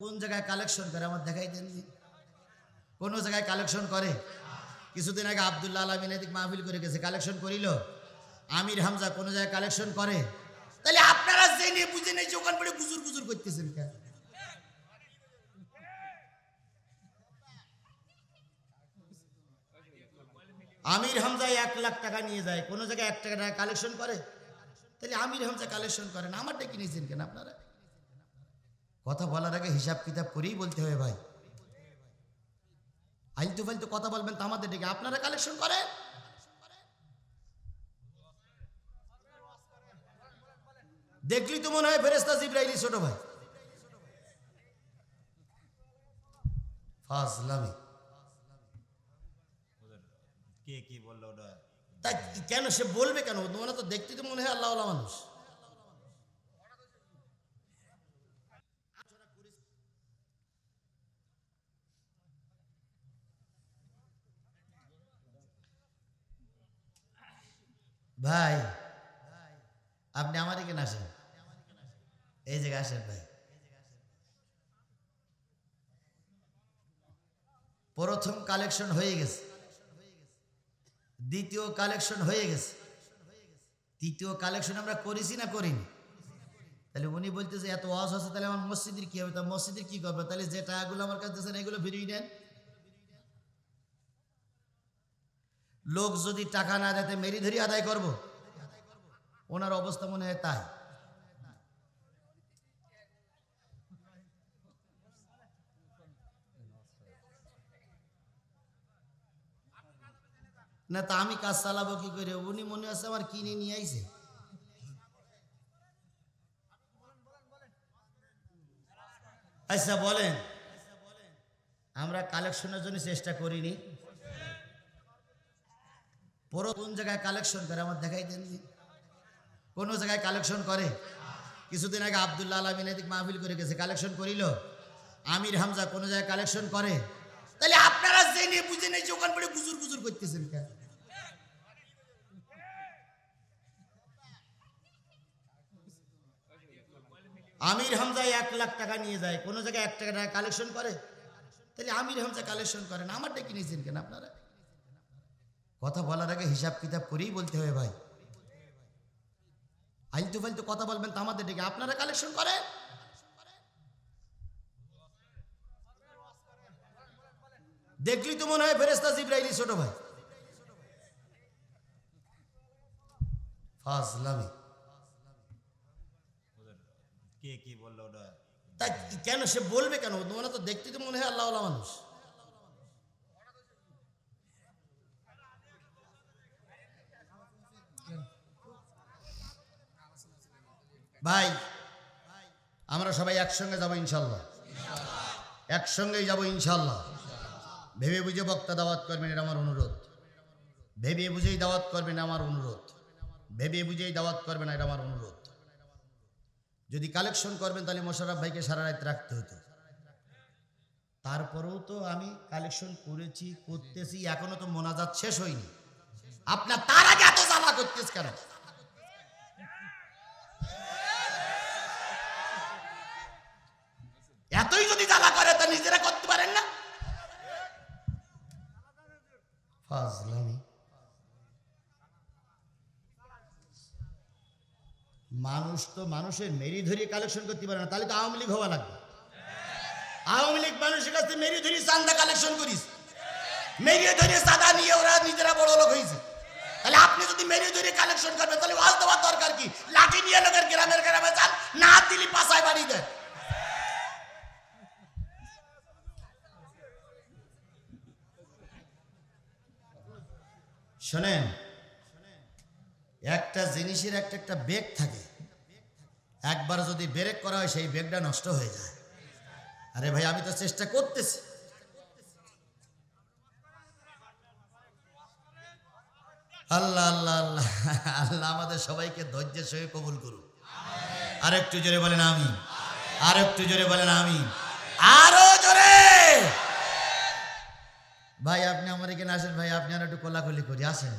কোন জায়গায় কালেকশন করে? আমার দেখাই দেন। কোন জায়গায় কালেকশন করে? কিছুদিন আগে আবদুল্লাহ আলমিন এদিক মাহফিল করে গেছে কালেকশন করিল। আমির হামজা কোন জায়গায় কালেকশন করে? তাহলে আপনারা জেনে বুঝে নেই ওখান পরে গুজুর গুজুর করতেছেন কেন? আমির হামজা এক লাখ টাকা নিয়ে যায়, কোন জায়গায় এক টাকা টাকা কালেকশন করে? তাহলে আমির হামজা কালেকশন করেন আমারটা কিনেছেন কেন আপনারা? কথা বলার আগে হিসাব কিতাব করেই বলতে হবে ভাই। আইলতু ফাইলতু কথা বলবেন তো আমাদের ডেকে। আপনারা কালেকশন করেন। দেখলি তো মনে হয় ফেরেস্তা জিব্রাইলি ছোট ভাই। ফাজলামি। কে কি বলল ওটা? তা কেন সে বলবে কেন? মানে তো দেখতে তো মনে হয় আল্লাহ মানুষ। ভাই, আপনি আমার এখানে আসেন? এই জায়গায় আসেন ভাই। প্রথম কালেকশন হয়ে গেছে। দ্বিতীয় কালেকশন হয়ে গেছে। তৃতীয় কালেকশন আমরা করেছি না করিনি? তাহলে উনি বলতেছে, এত ওয়াজ আছে, তাহলে আমার মসজিদের কি হবে? তা মসজিদের কি করবে? তাহলে যে টাকাগুলো আমার কাছে এগুলো ফিরিয়ে নেন। লোক যদি টাকা না দেয় মেরি ধরি আদায় করব? ওনার অবস্থা মনে হয় তাই। না, তা আমি কাজ চালাবো কি করে? উনি মনে আছে আমার কিনে নিয়ে আইছে। আচ্ছা বলেন। আমরা কালেকশনের জন্য চেষ্টা করিনি। পুরো কোন জায়গায় কালেকশন করে আমার দেখাই দেন। কোন জায়গায় কালেকশন করে? কিছুদিন আগে আবদুল্লাহ আলমিন এদিক মাহফিল করে গেছে কালেকশন করিল। আমির হামজা কোন জায়গায় কালেকশন করে? তাহলে আপনারা জেনে বুঝে নেই ওখান পরে গুজুর গুজুর করতেছেন কেন? আমির হামজা এক লাখ টাকা নিয়ে যায়, কোন জায়গায় এক টাকা টাকা কালেকশন করে? তাহলে আমির হামজা কালেকশন করেন আমারটা কিনেছেন কেন আপনারা? কথা বলার আগে হিসাব কিতাব করেই বলতে হবে ভাই। আইলতু ফাইলতু কথা বলবেন তো আমাদের ডেকে। আপনারা কালেকশন করেন। দেখলি তো মনে হয় ফেরেস্তা জিব্রাইলি ছোট ভাই। ফাজলামি। কে কি বলল ওটা? তা কেন সে বলবে কেন? মানে তো দেখতে তো মনে হয় আল্লাহ মানুষ। ভাই, আমরা সবাই একসঙ্গে যাব ইনশাল্লাহ। একসঙ্গেই যাব ইনশাল্লাহ। ভেবে বুঝে বক্তা দাওয়াত করবেন, এটা আমার অনুরোধ। ভেবে বুঝেই দাওয়াত করবেন আমার অনুরোধ। ভেবে বুঝেই দাওয়াত করবেন, এটা আমার অনুরোধ। যদি কালেকশন করবেন, তাহলে মোশারফ ভাইকে সারা রাত রাখতে হতো। তারপরেও তো আমি কালেকশন করেছি, করতেছি, এখনও তো মোনাজাত শেষ হয়নি। আপনার তার আগে এত জ্বালা করতেছ কেন এতই যদি জ্বালা করে তা নিজেরা করতে পারেন না ফাজলামি মানুষ তো মানুষের মেরি ধরি কালেকশন করতে পারে না, তাহলে তো আওয়ামী লীগ হওয়া লাগবে। আওয়ামী লীগ মানুষের কাছে মেরি ধরি চান্দা কালেকশন করিস। মেরিয়ে ধরে চাঁদা নিয়ে ওরা নিজেরা বড় লোক হয়েছে। তাহলে আপনি যদি মেরি ধরে কালেকশন করবেন, তাহলে ওয়াজ দেওয়ার দরকার কি? লাঠি নিয়ে লোকের গ্রামের গ্রামে যান, না দিলি পাশায় বাড়ি দেন। শোনেন, একটা জিনিসের একটা একটা বেগ থাকে। একবার যদি ব্রেক করা হয়, সেই বেগটা নষ্ট হয়ে যায়। আরে ভাই, আমি তো চেষ্টা করতেছি। আল্লাহ আল্লাহ আল্লাহ আল্লাহ আমাদের সবাইকে ধৈর্যের সঙ্গে কবুল করুন আর একটু জোরে বলেন আমি আর একটু জোরে বলেন আমি আরও জোরে! ভাই আপনি আমার এখানে আসেন ভাই আপনি আর একটু কোলাকুলি করি আসেন